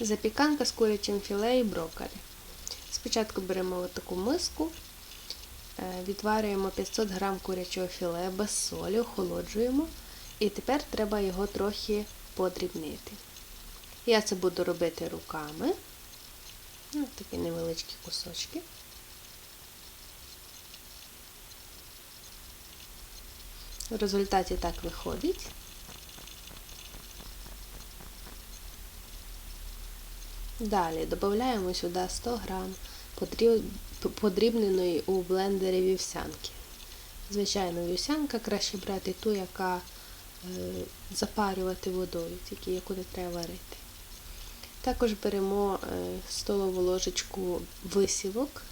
Запіканка з курячим філе і брокколі. Спочатку беремо таку миску, е, відварюємо 500 г курячого філе без солі, охолоджуємо. І тепер треба його трохи подрібнити. Я це буду робити руками. Ну, такі невеличкі кусочки. В результаті так виходить. Далі додаємо сюди 100 грам подрібненої у блендері вівсянки. Звичайно, вівсянка краще брати ту, яка е, запарювати водою, тільки яку не треба варити. Також беремо е, столову ложечку висівок.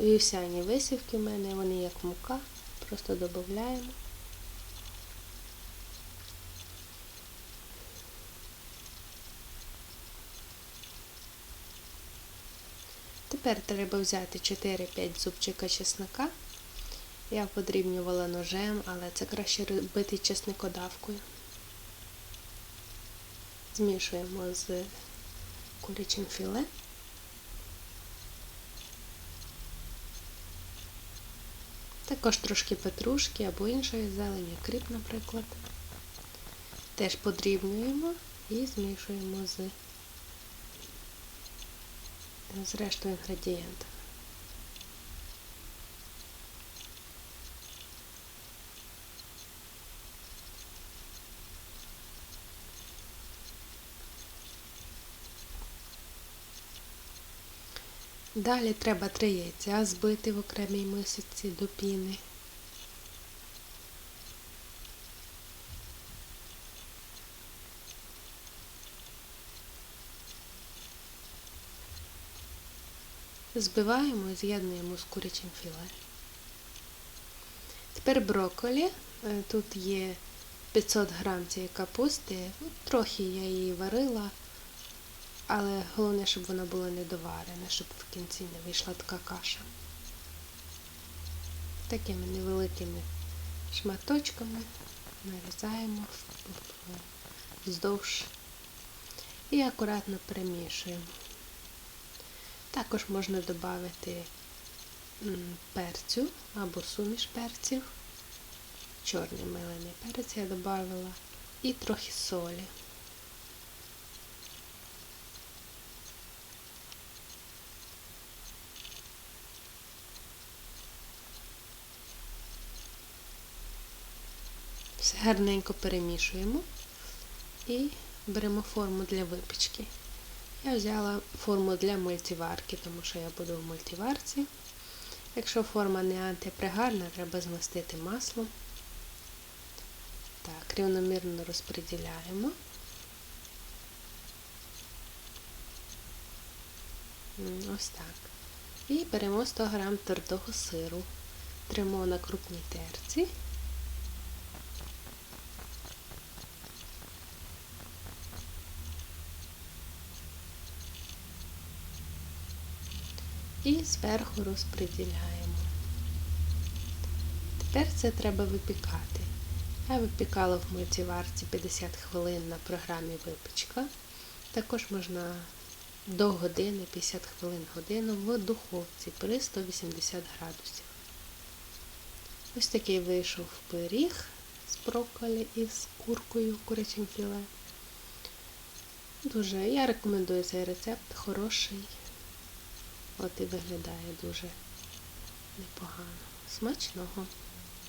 Вівсяні висівки в мене, вони як мука, просто додаємо. Тепер треба взяти 4-5 зубчика чеснока. Я подрібнювала ножем, але це краще робити чесникодавкою. Змішуємо з курячим філе. Також трошки петрушки або іншої зелені, кріп, наприклад. Теж подрібнюємо і змішуємо з з рештою інгредієнтів. Далі треба три яйця збити в окремій мисочці до піни. Збиваємо і з'єднуємо з курячим філе. Тепер брокколі. Е, тут є 500 грам цієї капусти. Трохи я її варила, але головне, щоб вона була недоварена, щоб в кінці не вийшла така каша. Такими невеликими шматочками нарізаємо вздовж і акуратно перемішуємо. Також можна додати перцю або суміш перців. Чорний мелений перець я додавала і трохи солі. Все гарненько перемішуємо і беремо форму для випічки. Я взяла форму для мультиварки, тому що я буду в мультиварці. Якщо форма не антипригарна, треба змастити маслом. Так, рівномірно розподіляємо. Ось так. І беремо 100 г твердого сиру, тримо на крупній терці. І зверху розподіляємо. Тепер це треба випікати. Я випікала в мультиварці 50 хвилин на програмі випічка. Також можна до години, 50 хвилин годину в духовці при 180 градусів. Ось такий вийшов пиріг з брокколі і з куркою, курячим філе. Дуже, я рекомендую цей рецепт, хороший. От і виглядає дуже непогано. Смачного!